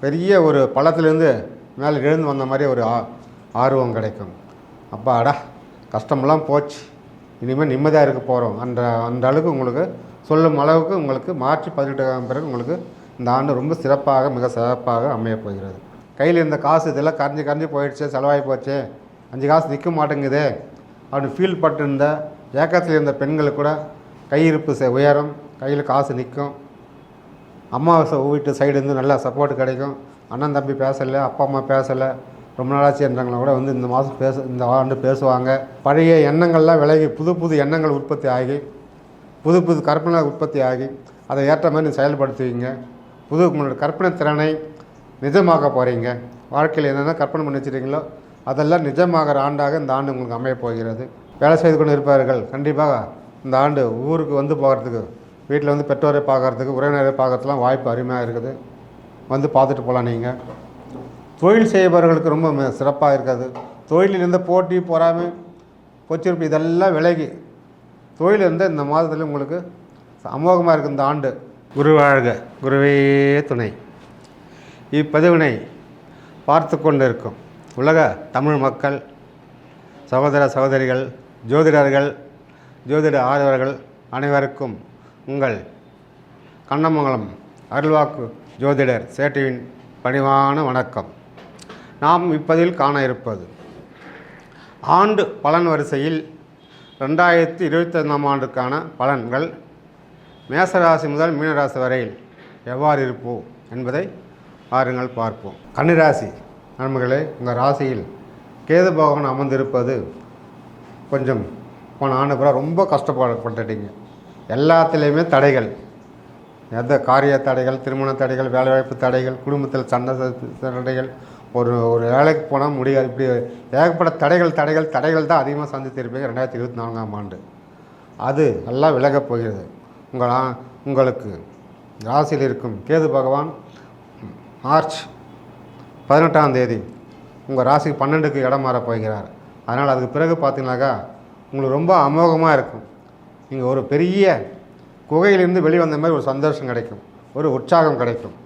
பெரிய ஒரு பள்ளத்துலேருந்து மேலே எழுந்து வந்த மாதிரி ஒரு ஆ ஆர்வம் கிடைக்கும். அப்பா அடா கஷ்டமெல்லாம் போச்சு. இனிமேல் நிம்மதியாக இருக்க போகிறோம் அந்த அந்த அளவுக்கு உங்களுக்கு சொல்லும் அளவுக்கு உங்களுக்கு மார்ச் பதினெட்டாம் பிறகு உங்களுக்கு இந்த ஆண்டு ரொம்ப சிறப்பாக மிக சிறப்பாக அமையப் போகிறது. கையில் இருந்த காசு இதெல்லாம் கரைஞ்சி கரைஞ்சி போயிடுச்சு செலவாகி போச்சு. அஞ்சு காசு நிற்க மாட்டேங்குதே. அப்படின்னு ஃபீல் பட்டிருந்த ஏக்கத்தில் இருந்த பெண்களுக்கு கூட கையிருப்பு செ- உயரும். கையில் காசு நிற்கும். அம்மாவாசை வீட்டு சைடுலேருந்து நல்லா சப்போர்ட் கிடைக்கும். அண்ணன் தம்பி பேசலை அப்பா அம்மா பேசலை. ரொம்ப நாளாச்சு என்றவங்கள கூட வந்து இந்த மாதம் பேச இந்த ஆண்டு பேசுவாங்க. பழைய எண்ணங்கள்லாம் விலகி புது புது எண்ணங்கள் உற்பத்தி ஆகி புது புது கற்பனை உற்பத்தி ஆகி அதை ஏற்ற மாதிரி செயல்படுத்துவீங்க. புது உங்களோட கற்பனை திறனை நிஜமாக்க போகிறீங்க வாழ்க்கையில் என்னென்ன கற்பனை பண்ணி வச்சுருக்கீங்களோ அதெல்லாம் நிஜமாகிற ஆண்டாக இந்த ஆண்டு உங்களுக்கு அமையப் போகிறது. வேலை செய்து கொண்டு இருப்பார்கள் கண்டிப்பாக இந்த ஆண்டு ஊருக்கு வந்து போகிறதுக்கு வீட்டில் வந்து பெற்றோரை பார்க்கறதுக்கு உறவினரை பார்க்கறதுலாம் வாய்ப்பு அருமையாக இருக்குது. வந்து பார்த்துட்டு போகலாம் நீங்கள் தொழில் செய்பவர்களுக்கு ரொம்ப சிறப்பாக இருக்காது. தொழிலில் போட்டி பொறாமை பொச்சிருப்பு இதெல்லாம் விலகி தொழில் இருந்த இந்த மாதத்தில் உங்களுக்கு அமோகமாக இருக்குது இந்த ஆண்டு. குரு வாழ்க குருவே துணை. இப்பதிவினை பார்த்து கொண்டு இருக்கும் உலக தமிழ் மக்கள் சகோதர சகோதரிகள் ஜோதிடர்கள் ஜோதிட ஆர்வர்கள் அனைவருக்கும் உங்கள் கண்ணமங்கலம் அருள்வாக்கு ஜோதிடர் சேட்டுவின் பணிவான வணக்கம். நாம் இப்பதில் காண இருப்பது ஆண்டு பலன் வரிசையில் ரெண்டாயிரத்தி இருபத்தைந்தாம் ஆண்டுக்கான பலன்கள் மேசராசி முதல் மீனராசி வரையில் எவ்வாறு இருப்போம் என்பதை பாருங்கள் பார்ப்போம். கன்னிராசி நண்பர்களே உங்கள் ராசியில் கேது பகவான் அமர்ந்திருப்பது கொஞ்சம் போன ஆண்டு பூரா ரொம்ப கஷ்டப்பட்டுட்டீங்க எல்லாத்துலேயுமே தடைகள். எந்த காரிய தடைகள் திருமண தடைகள் வேலைவாய்ப்பு தடைகள் குடும்பத்தில் சண்டை தடைகள் ஒரு ஒரு வேலைக்கு போனால் முடியாது. இப்படி ஏகப்பட்ட தடைகள் தடைகள் தடைகள் தான் அதிகமாக சந்தித்திருப்பீங்க ரெண்டாயிரத்தி இருபத்தி நான்காம் ஆண்டு. அது எல்லாம் விலகப் போகிறது. உங்கள் உங்களுக்கு ராசியில் இருக்கும் கேது பகவான் மார்ச் பதினெட்டாம் தேதி உங்கள் ராசிக்கு பன்னெண்டுக்கு இடம் மாறப் போகிறார். அதனால் அதுக்கு பிறகு பார்த்தீங்கன்னாக்கா உங்களுக்கு ரொம்ப அமோகமாக இருக்கும். நீங்கள் ஒரு பெரிய குகையிலேருந்து வெளிவந்த மாதிரி ஒரு சந்தோஷம் கிடைக்கும். ஒரு உற்சாகம் கிடைக்கும்.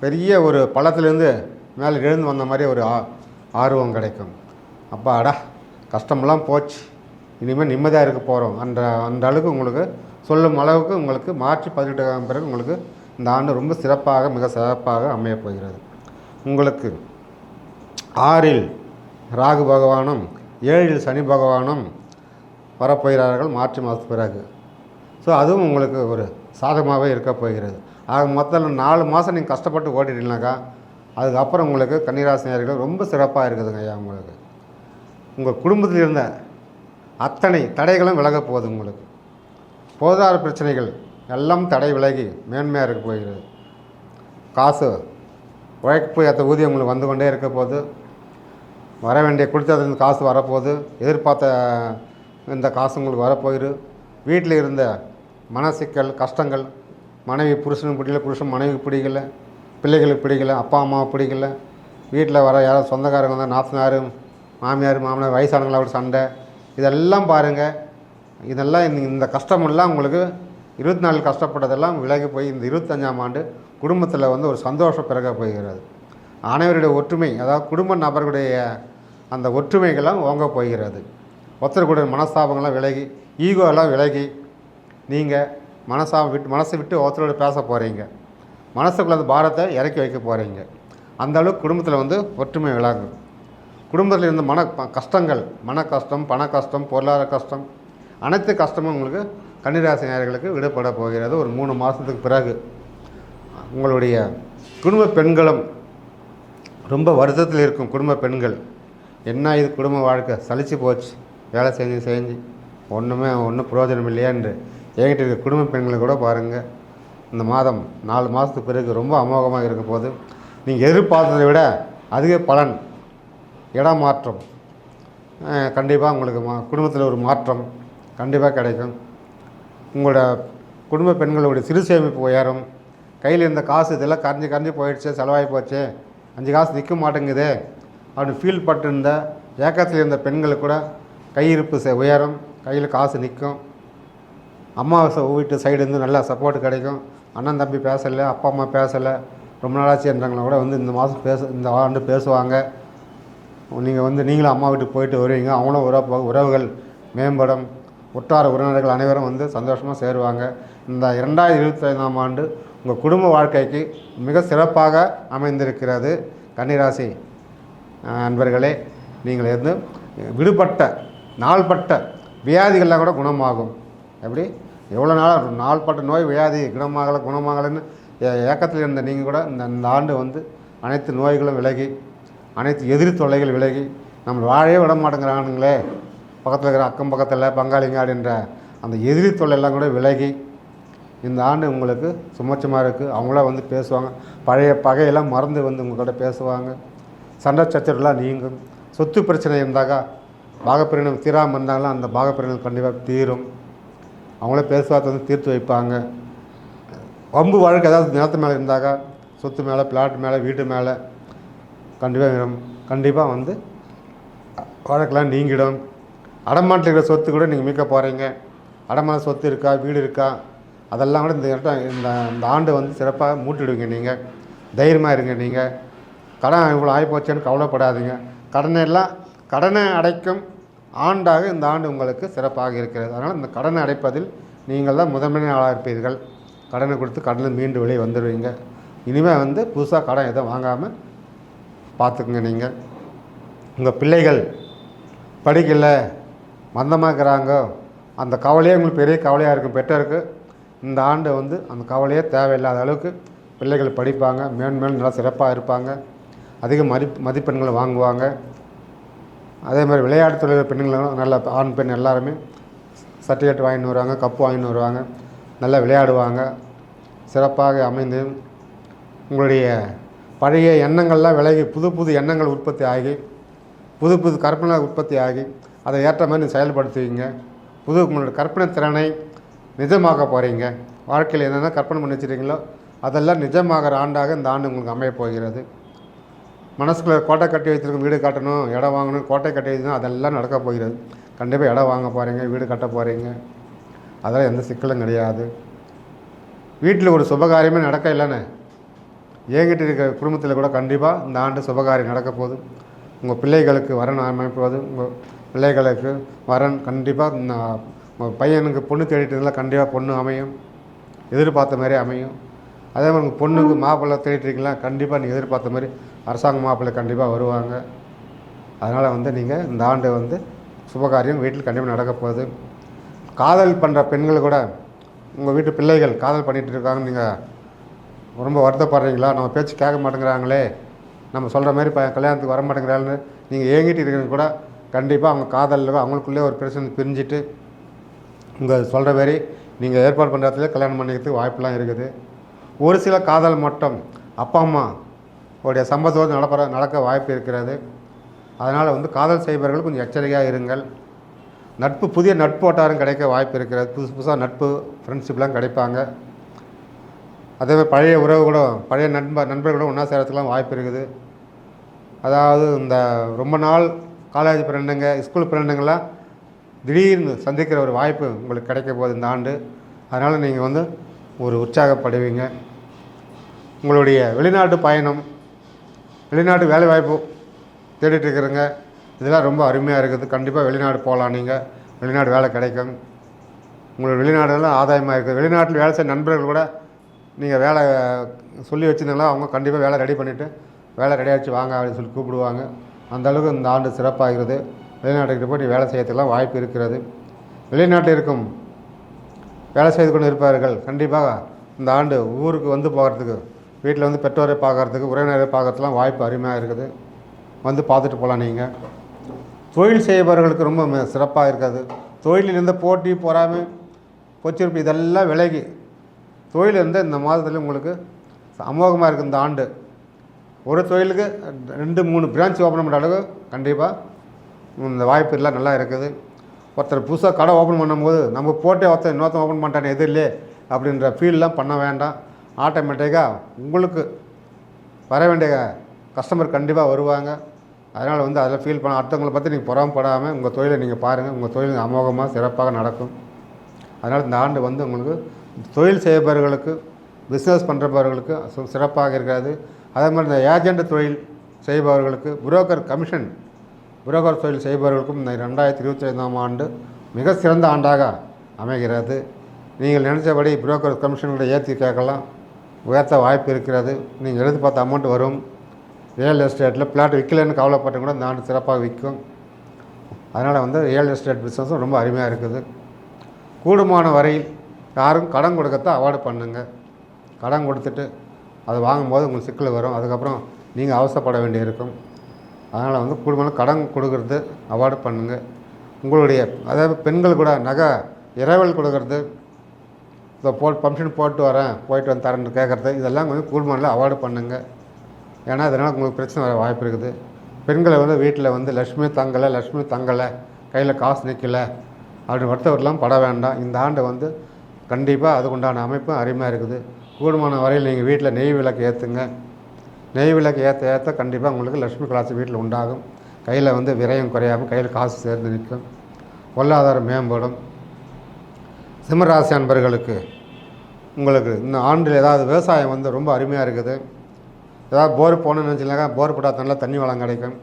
பெரிய ஒரு பள்ளத்துலேருந்து மேலே எழுந்து வந்த மாதிரி ஒரு ஆ ஆர்வம் கிடைக்கும். அப்பா அடா கஷ்டமெல்லாம் போச்சு. இனிமேல் நிம்மதியாக இருக்க போகிறோம் அந்த அந்த அளவுக்கு உங்களுக்கு சொல்லும் அளவுக்கு உங்களுக்கு மார்ச் பதினெட்டு பிறகு உங்களுக்கு இந்த ஆண்டு ரொம்ப சிறப்பாக மிக சிறப்பாக அமையப் போகிறது. உங்களுக்கு ஆறில் ராகு பகவானும் ஏழில் சனி பகவானும் வரப்போகிறார்கள் மார்ச் மாதத்து பிறகு. ஸோ அதுவும் உங்களுக்கு ஒரு சாதகமாகவே இருக்க போகிறது. ஆக மொத்தம் நாலு மாதம் நீங்கள் கஷ்டப்பட்டு ஓட்டிட்டீங்கனாக்கா அதுக்கப்புறம் உங்களுக்கு கன்னிராசினியர்கள் ரொம்ப சிறப்பாக இருக்குதுங்க ஐயா உங்களுக்கு. உங்கள் குடும்பத்தில் இருந்த அத்தனை தடைகளும் விலகப் போகுது உங்களுக்கு. பொருளாதார பிரச்சனைகள் எல்லாம் தடை விலகி மேன்மையாக இருக்க போகிறது. காசு உழைப்பு ஏற்ற ஊதியம் உங்களுக்கு வந்து கொண்டே இருக்க போது வர வேண்டிய கொடுத்தது காசு வரப்போகுது. எதிர்பார்த்த இந்த காசு உங்களுக்கு வரப்போகுது. வீட்டில் இருந்த மனசிக்கல் கஷ்டங்கள் மனைவி புருஷனுக்கு பிடிக்கல புருஷன் மனைவி பிடிக்கல பிள்ளைகளுக்கு பிடிக்கல அப்பா அம்மாவை பிடிக்கல. வீட்டில் வர யாராவது சொந்தக்காரங்க வந்தால் நாத்தனார் மாமியார் மாமனார் வயசானவங்களோட சண்டை. இதெல்லாம் பாருங்கள் இதெல்லாம் இந்த இந்த கஷ்டமெல்லாம் உங்களுக்கு இருபத்தி நாலு கஷ்டப்பட்டதெல்லாம் விலகி போய் இந்த இருபத்தஞ்சாம் ஆண்டு குடும்பத்தில் வந்து ஒரு சந்தோஷம் பிறக போகிறது. அனைவருடைய ஒற்றுமை அதாவது குடும்ப நபர்களுடைய அந்த ஒற்றுமைகள்லாம் ஓங்க போகிறது. ஒருத்தருக்குடைய மனஸ்தாபங்கள்லாம் விலகி ஈகோ எல்லாம் விலகி நீங்கள் மனசாபம் விட்டு மனசை விட்டு ஒருத்தரோட பேச போகிறீங்க மனசுக்குள்ள அந்த பாரத்தை இறக்கி வைக்க போகிறீங்க அந்த அளவுக்கு குடும்பத்தில் வந்து ஒற்றுமை விளங்கும். குடும்பத்தில் இருந்த மன கஷ்டங்கள் மன கஷ்டம் பண கஷ்டம் பொருளாதார கஷ்டம் அனைத்து கஷ்டமும் உங்களுக்கு கன்னிராசி நேர்களுக்கு விடுபட போகிறது ஒரு மூணு மாதத்துக்கு பிறகு. உங்களுடைய குடும்ப பெண்களும் ரொம்ப வருத்தத்தில் இருக்கும் குடும்ப பெண்கள். என்ன இது குடும்ப வாழ்க்கை? சலித்து போச்சு. வேலை செஞ்சு செஞ்சு. ஒன்றுமே ஒன்றும் பிரயோஜனம் இல்லையான்னு என்கிட்ட இருக்க குடும்ப பெண்களை கூட பாருங்கள் இந்த மாதம் நாலு மாதத்துக்கு பிறகு ரொம்ப அமோகமாக இருக்கும் போது நீங்கள் எதிர்பார்த்ததை விட அதிக பலன். இடம் மாற்றம். கண்டிப்பாக உங்களுக்கு மா குடும்பத்தில் ஒரு மாற்றம் கண்டிப்பாக கிடைக்கும். உங்களோட குடும்ப பெண்களுடைய சிறு சேமிப்பு உயரும். கையில் இருந்த காசு இதெல்லாம் கரைஞ்சி கரைஞ்சி போயிடுச்சு செலவாகி போச்சு. அஞ்சு காசு நிற்க மாட்டேங்குதே. அப்படின்னு ஃபீல் பட்டிருந்த ஏக்கத்தில் இருந்த பெண்களுக்கு கூட கையிருப்பு செ- உயரும் கையில் காசு நிற்கும் அம்மாவாசை வீட்டு சைடுலேருந்து நல்லா சப்போர்ட் கிடைக்கும். அண்ணன் தம்பி பேசலை அப்பா அம்மா பேசலை. ரொம்ப நாளாச்சு என்றவங்கள கூட வந்து இந்த மாதம் பேச இந்த ஆண்டு பேசுவாங்க. நீங்கள் வந்து நீங்களும் அம்மா வீட்டுக்கு போயிட்டு வருவீங்க. அவங்களும் உறவு உறவுகள் மேம்படும். உற்றார உறவினர்கள் அனைவரும் வந்து சந்தோஷமாக சேருவாங்க. இந்த இரண்டாயிரத்தி இருபத்தி ஐந்தாம் ஆண்டு உங்கள் குடும்ப வாழ்க்கைக்கு மிக சிறப்பாக அமைந்திருக்கிறது. கன்னிராசி அன்பர்களே நீங்கள் இருந்து விடுபட்ட நாள்பட்ட வியாதிகள்லாம் கூட குணமாகும். எப்படி? எவ்வளோ நாளாக நாள்பட்ட நோய் வியாதி குணமாகலை குணமாகலைன்னு ஏ- ஏக்கத்தில் இருந்த நீங்கள் கூட இந்த இந்த ஆண்டு வந்து அனைத்து நோய்களும் விலகி அனைத்து எதிரி தொல்லைகள் விலகி நம்ம வாழவே விட மாட்டேங்கிறானுங்களே. பக்கத்தில் இருக்கிற அக்கம் பக்கத்தில் பங்காளிங்காடுன்ற அந்த எதிரி தொல்லையெல்லாம் கூட விலகி இந்த ஆண்டு உங்களுக்கு சுமச்சமாக இருக்குது அவங்களா வந்து பேசுவாங்க. பழைய பகையெல்லாம் மறந்து வந்து உங்கள்கிட்ட பேசுவாங்க. சண்டை சச்சரவுலாம் நீங்கும். சொத்து பிரச்சனை இருந்தாக்கா பாகப்பிரிணம் தீராமல் இருந்தாங்கன்னா அந்த பாகப்பிரிணம் கண்டிப்பாக தீரும். அவங்களே பேசுவார்த்தை வந்து தீர்த்து வைப்பாங்க. வம்பு வழக்கு ஏதாவது நிலத்து மேலே இருந்தாக்கா சொத்து மேலே பிளாட் மேலே வீட்டு மேலே கண்டிப்பாக கண்டிப்பாக வந்து வழக்கெல்லாம் நீங்கிடும். அடமானத்தில் இருக்கிற சொத்து கூட நீங்கள் மீட்க போகிறீங்க அடமான சொத்து இருக்கா வீடு இருக்கா அதெல்லாம் கூட இந்த இடம் இந்த இந்த ஆண்டு வந்து சிறப்பாக மூட்டிடுவீங்க நீங்கள் தைரியமாக இருங்க நீங்கள் கடன் இவ்வளோ ஆகிப்போச்சேன்னு கவலைப்படாதீங்க. கடனை எல்லாம் கடனை அடைக்கும் ஆண்டாக இந்த ஆண்டு உங்களுக்கு சிறப்பாக இருக்கிறது. அதனால் இந்த கடனை அடைப்பதில் நீங்கள் தான் முதன்மை ஆளாக இருப்பீர்கள். கடனை கொடுத்து கடனில் மீண்டு வெளியே வந்துடுவீங்க. இனிமேல் வந்து புதுசாக கடன் எதுவும் வாங்காமல் பார்த்துக்குங்க நீங்கள் உங்கள் பிள்ளைகள் படிக்கல மந்தமாக இருக்கிறாங்க அந்த கவலையே உங்களுக்கு பெரிய கவலையாக இருக்கும். பெற்றோருக்கு இந்த ஆண்டு வந்து அந்த கவலையே தேவையில்லாத அளவுக்கு பிள்ளைகள் படிப்பாங்க. மேன்மேலும் நல்லா சிறப்பாக இருப்பாங்க. அதிக மதி மதிப்பெண்களை வாங்குவாங்க. அதே மாதிரி விளையாட்டு துறையில் பெண்களும் நல்ல ஆண் பெண் எல்லாருமே சர்டிஃபிகேட் வாங்கின்னு வருவாங்க கப்பு வாங்கின்னு வருவாங்க நல்லா விளையாடுவாங்க சிறப்பாக அமைந்து உங்களுடைய பழைய எண்ணங்கள்லாம் விலகி புது புது எண்ணங்கள் உற்பத்தி ஆகி புது புது கற்பனை உற்பத்தி ஆகி அதை ஏற்ற மாதிரி செயல்படுத்துவீங்க. புது உங்களோட கற்பனை திறனை நிஜமாக்க போகிறீங்க வாழ்க்கையில் என்னென்ன கற்பனை பண்ணி வச்சுருக்கீங்களோ அதெல்லாம் நிஜமாகிற ஆண்டாக இந்த ஆண்டு உங்களுக்கு அமையப் போகிறது. மனசுக்குள்ள கோட்டை கட்டி வச்சுருக்க வீடு கட்டணும் இடம் வாங்கணும் கோட்டை கட்டி வைக்கணும் அதெல்லாம் நடக்க போகிறது. கண்டிப்பாக இடம் வாங்க போகிறீங்க வீடு கட்ட போகிறீங்க அதெல்லாம் எந்த சிக்கலும் கிடையாது. வீட்டில் ஒரு சுபகாரியமே நடக்க இல்லைண்ணே என்கிட்ட இருக்கிற குடும்பத்தில் கூட கண்டிப்பாக இந்த ஆண்டு சுபகாரியம் நடக்க போகுது. உங்கள் பிள்ளைகளுக்கு வரன் அமைப்பது உங்கள் பிள்ளைகளுக்கு வரன் கண்டிப்பாக உங்கள் பையனுக்கு பொண்ணு தேடிட்டு இருந்தால் கண்டிப்பாக பொண்ணு அமையும். எதிர்பார்த்த மாதிரி அமையும். அதே மாதிரி உங்கள் பொண்ணுக்கு மாப்பிள்ளை தேடிட்டு கண்டிப்பாக நீங்கள் எதிர்பார்த்த மாதிரி அரசாங்க மாப்பிள்ளை கண்டிப்பாக வருவாங்க. அதனால் வந்து நீங்கள் இந்த ஆண்டு வந்து சுபகாரியம் வீட்டில் கண்டிப்பாக நடக்க போகுது. காதல் பண்ணுற பெண்கள் கூட உங்கள் வீட்டு பிள்ளைகள் காதல் பண்ணிகிட்டு இருக்காங்க நீங்கள் ரொம்ப வருத்தப்படுறீங்களா? நம்ம பேச்சு கேட்க மாட்டேங்கிறாங்களே. நம்ம சொல்கிற மாதிரி ப கல்யாணத்துக்கு வர மாட்டேங்கிறாங்கன்னு நீங்கள் ஏங்கிட்டு இருக்கிறது கூட கண்டிப்பாக அவங்க காதலில் அவங்களுக்குள்ளே ஒரு பிரச்சனை பிரிஞ்சுட்டு உங்கள் சொல்கிற மாதிரி நீங்கள் ஏற்பாடு பண்ணுற இடத்துல கல்யாணம் பண்ணிக்கிறதுக்கு வாய்ப்பெலாம் இருக்குது. ஒரு சில காதல் மட்டும் அப்பா அம்மா உடைய சம்பந்தத்தோடு நடப்பற நடக்க வாய்ப்பு இருக்கிறது. அதனால் வந்து காதல் செய்பவர்கள் கொஞ்சம் எச்சரிக்கையாக இருங்கள். நட்பு புதிய நட்பு வட்டாரம் கிடைக்க வாய்ப்பு இருக்கிறது. புதுசு புதுசாக நட்பு ஃப்ரெண்ட்ஷிப்லாம் கிடைப்பாங்க. அதே மாதிரி பழைய உறவு கூட பழைய நண்பர் நண்பர்களோட ஒன்றா சேரத்துக்குலாம் வாய்ப்பு இருக்குது. அதாவது இந்த ரொம்ப நாள் காலேஜ் ஃப்ரெண்டுங்க ஸ்கூல் ஃப்ரெண்டுங்கெல்லாம் திடீர்னு சந்திக்கிற ஒரு வாய்ப்பு உங்களுக்கு கிடைக்க போகுது இந்த ஆண்டு. அதனால் நீங்கள் வந்து ஒரு உற்சாகப்படுவீங்க. உங்களுடைய வெளிநாட்டு பயணம் வெளிநாட்டு வேலை வாய்ப்பு இருக்கிறங்க இதெல்லாம் ரொம்ப அருமையாக இருக்குது. கண்டிப்பாக வெளிநாடு போகலாம் நீங்கள் வெளிநாடு வேலை கிடைக்கும். உங்களுக்கு வெளிநாடுலாம் ஆதாயமாக இருக்குது வெளிநாட்டில் வேலை செய்ய நண்பர்கள் கூட நீங்கள் வேலை சொல்லி வச்சுருந்தீங்களா அவங்க கண்டிப்பாக வேலை ரெடி பண்ணிவிட்டு வேலை ரெடி வாங்க அப்படின்னு சொல்லி கூப்பிடுவாங்க. அந்தளவுக்கு இந்த ஆண்டு சிறப்பாகிறது வெளிநாட்டுக்கு போய் வேலை செய்யறதுக்கெல்லாம் வாய்ப்பு இருக்கிறது. வெளிநாட்டில் இருக்கும் வேலை செய்து கொண்டு இருப்பார்கள் கண்டிப்பாக இந்த ஆண்டு ஊருக்கு வந்து போகிறதுக்கு வீட்டில் வந்து பெற்றோரை பார்க்கறதுக்கு உறவினரை பார்க்கறதுலாம் வாய்ப்பு அருமையாக இருக்குது. வந்து பார்த்துட்டு போகலாம் நீங்கள் தொழில் செய்பவர்களுக்கு ரொம்ப சிறப்பாக இருக்காது. தொழிலில் இருந்த போட்டி பொறாமை பொச்சிருப்பு இதெல்லாம் விலகி தொழில் வந்து இந்த மாதத்தில் உங்களுக்கு அமோகமாக இருக்குது இந்த ஆண்டு. ஒரு தொழிலுக்கு ரெண்டு மூணு பிரான்ச் ஓப்பன் பண்ணுற அளவுக்கு கண்டிப்பாக இந்த வாய்ப்பு எல்லாம் நல்லா இருக்குது. ஒருத்தர் புதுசாக கடை ஓப்பன் பண்ணும்போது நம்ம போட்டே ஒருத்தர் இன்னொருத்தன் ஓப்பன் பண்ணிட்டானே எது அப்படின்ற ஃபீல்லாம் பண்ண வேண்டாம். ஆட்டோமேட்டிக்காக உங்களுக்கு வர வேண்டிய கஸ்டமர் கண்டிப்பாக வருவாங்க. அதனால் வந்து அதில் ஃபீல் பண்ண அடுத்தவங்களை பற்றி நீங்கள் புறம்படாமல் உங்கள் தொழிலை நீங்கள் பாருங்கள் உங்கள் தொழில் அமோகமாக சிறப்பாக நடக்கும். அதனால் இந்த ஆண்டு வந்து உங்களுக்கு தொழில் செய்பவர்களுக்கு பிஸ்னஸ் பண்ணுறவர்களுக்கு சு- சிறப்பாக இருக்காது. அதே மாதிரி இந்த ஏஜெண்ட் தொழில் செய்பவர்களுக்கு புரோக்கர் கமிஷன் புரோக்கர் தொழில் செய்பவர்களுக்கும் இந்த ரெண்டாயிரத்தி இருபத்தி ஐந்தாம் ஆண்டு மிக சிறந்த ஆண்டாக அமைகிறது. நீங்கள் நினைச்சபடி புரோக்கர் கமிஷன்களை ஏற்றி கேட்கலாம். உயர்த்த வாய்ப்பு இருக்கிறது. நீங்கள் எடுத்து பார்த்த அமௌண்ட் வரும். ரியல் எஸ்டேட்டில் பிளாட் விற்கலன்னு கவலைப்பட்டு கூட இந்த ஆண்டு சிறப்பாக விற்கும். அதனால் வந்து ரியல் எஸ்டேட் பிஸ்னஸும் ரொம்ப அருமையாக இருக்குது. கூடுமான வரையில் யாரும் கடன் கொடுக்கத்தான் அவாய்டு பண்ணுங்க. கடன் கொடுத்துட்டு அது வாங்கும்போது உங்களுக்கு சிக்கல் வரும். அதுக்கப்புறம் நீங்கள் அவசரப்பட வேண்டியிருக்கும். அதனால் வந்து குடும்பம் கடன் கொடுக்கறது அவாய்ட் பண்ணுங்கள் உங்களுடைய அதாவது பெண்கள் கூட நகை இரவல் கொடுக்கறது இதை போ ஃபங்க்ஷன் போட்டு வரேன் போயிட்டு வந்து தரேன்னு கேட்குறது இதெல்லாம் கொஞ்சம் கூடுமானில் அவாய்டு பண்ணுங்கள் ஏன்னா அதனால் உங்களுக்கு பிரச்சனை வர வாய்ப்பு இருக்குது. பெண்களை வந்து வீட்டில் வந்து லக்ஷ்மி தங்கலை லக்ஷ்மி தங்கலை கையில் காசு நிற்கலை அப்படின்னு வருத்தவரெலாம் பட வேண்டாம். இந்த ஆண்டு வந்து கண்டிப்பாக அதுக்குண்டான அமைப்பும் அருமையாக இருக்குது. கூடுமான வரையில் நீங்கள் வீட்டில் நெய் விளக்கு ஏற்றுங்க நெய் விளக்கு ஏற்ற ஏற்ற கண்டிப்பாக உங்களுக்கு லக்ஷ்மி கலாச்சி வீட்டில் உண்டாகும். கையில் வந்து விரயம் குறையாமல் கையில் காசு சேர்ந்து நிற்கும். பொருளாதாரம் மேம்படும். சிம்மராசி அன்பர்களுக்கு உங்களுக்கு இந்த ஆண்டில் ஏதாவது விவசாயம் வந்து ரொம்ப அருமையாக இருக்குது. ஏதாவது போர் போகணும்னு நினச்சிங்கனாக்கா போர் போட்டால் நல்லா தண்ணி வளம் கிடைக்கும்.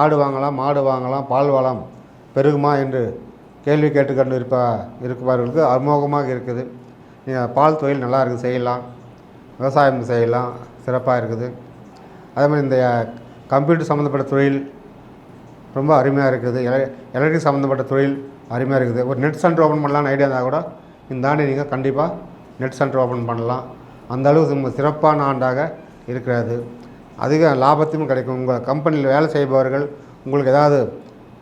ஆடு வாங்கலாம் மாடு வாங்கலாம் பால் வளம் பெருகுமா என்று கேள்வி கேட்டுக்கொண்டு இருப்பா இருப்பவர்களுக்கு அமோகமாக இருக்குது. நீங்கள் பால் தொழில் நல்லா இருக்குது செய்யலாம். விவசாயம் செய்யலாம். சிறப்பாக இருக்குது. அதே மாதிரி இந்த கம்ப்யூட்டர் சம்மந்தப்பட்ட தொழில் ரொம்ப அருமையாக இருக்குது. எல எலக்ட்ரிக் சம்மந்தப்பட்ட தொழில் அருமையாக இருக்குது. ஒரு நெட் சென்டர் ஓப்பன் பண்ணலான்னு ஐடியா இருந்தால் கூட இந்த ஆண்டு நீங்கள் கண்டிப்பாக நெட் சென்டர் ஓப்பன் பண்ணலாம். அந்த அளவுக்கு சிறப்பான ஆண்டாக இருக்கிறது. அதிக லாபத்தையும் கிடைக்கும். உங்கள் கம்பெனியில் வேலை செய்பவர்கள் உங்களுக்கு ஏதாவது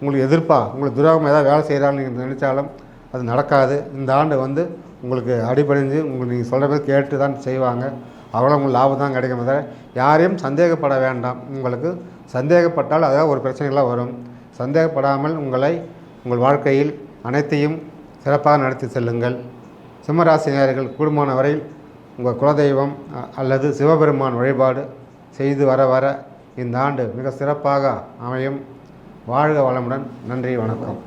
உங்களுக்கு எதிர்ப்பாக உங்களுக்கு துரோகம் ஏதாவது வேலை செய்கிறான்னு நீங்கள் நினச்சாலும் அது நடக்காது. இந்த ஆண்டு வந்து உங்களுக்கு அடிபணிஞ்சு உங்களுக்கு நீங்கள் சொல்கிற மாதிரி கேட்டு தான் செய்வாங்க. அவ்வளோ உங்களுக்கு லாபம் தான் கிடைக்கும் தவிர யாரையும் சந்தேகப்பட வேண்டாம். உங்களுக்கு சந்தேகப்பட்டால் அதாவது ஒரு பிரச்சனைகளாக வரும். சந்தேகப்படாமல் உங்களை உங்கள் வாழ்க்கையில் அனைத்தையும் சிறப்பாக நடத்தி செல்லுங்கள். சிம்மராசினியர்கள் கூடுமான வரையில் உங்கள் குலதெய்வம் அல்லது சிவபெருமான் வழிபாடு செய்து வர வர இந்த ஆண்டு மிக சிறப்பாக அமையும். வாழ்க வளமுடன். நன்றி வணக்கம்.